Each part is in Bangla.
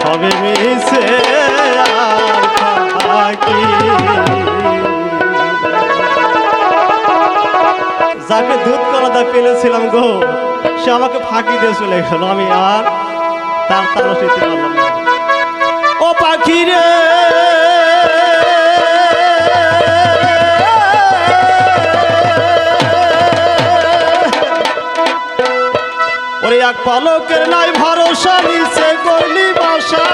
সবে মিশে যাকে দুধ কলাদা পেলেছিলাম গো, সে আমাকে ফাঁকি দিয়ে চলে গেল। আমি আর তার তারা ও পাখি রে! এক পালকের নাই ভরসা নিচে করলি বাসা।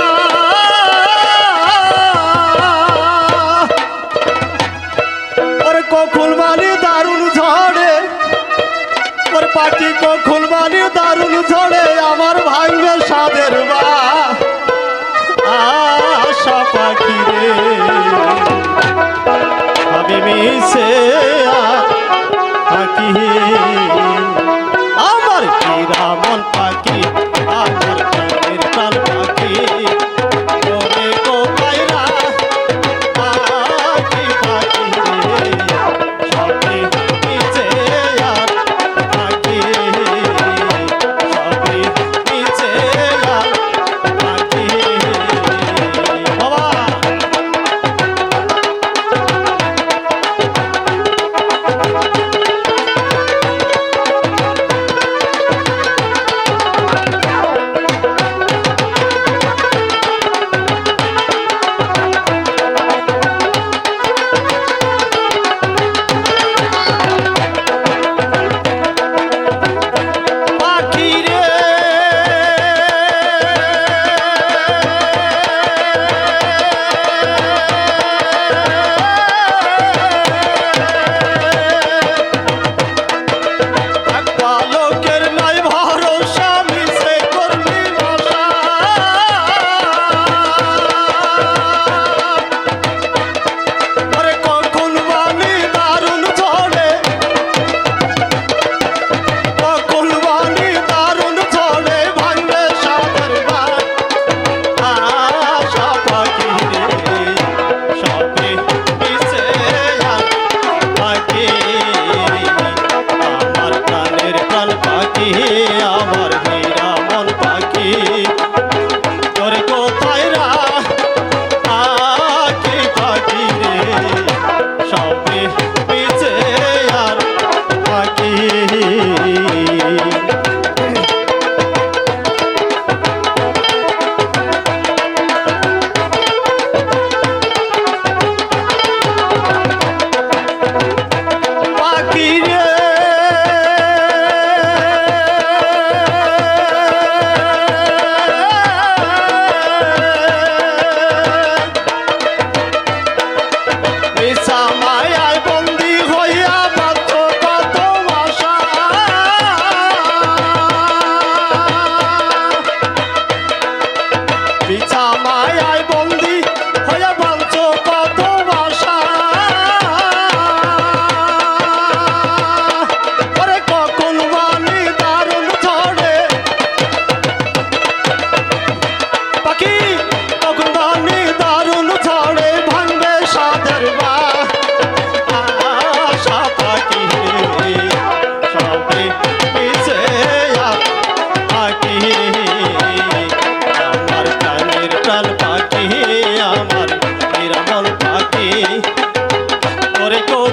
Okay.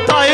তাই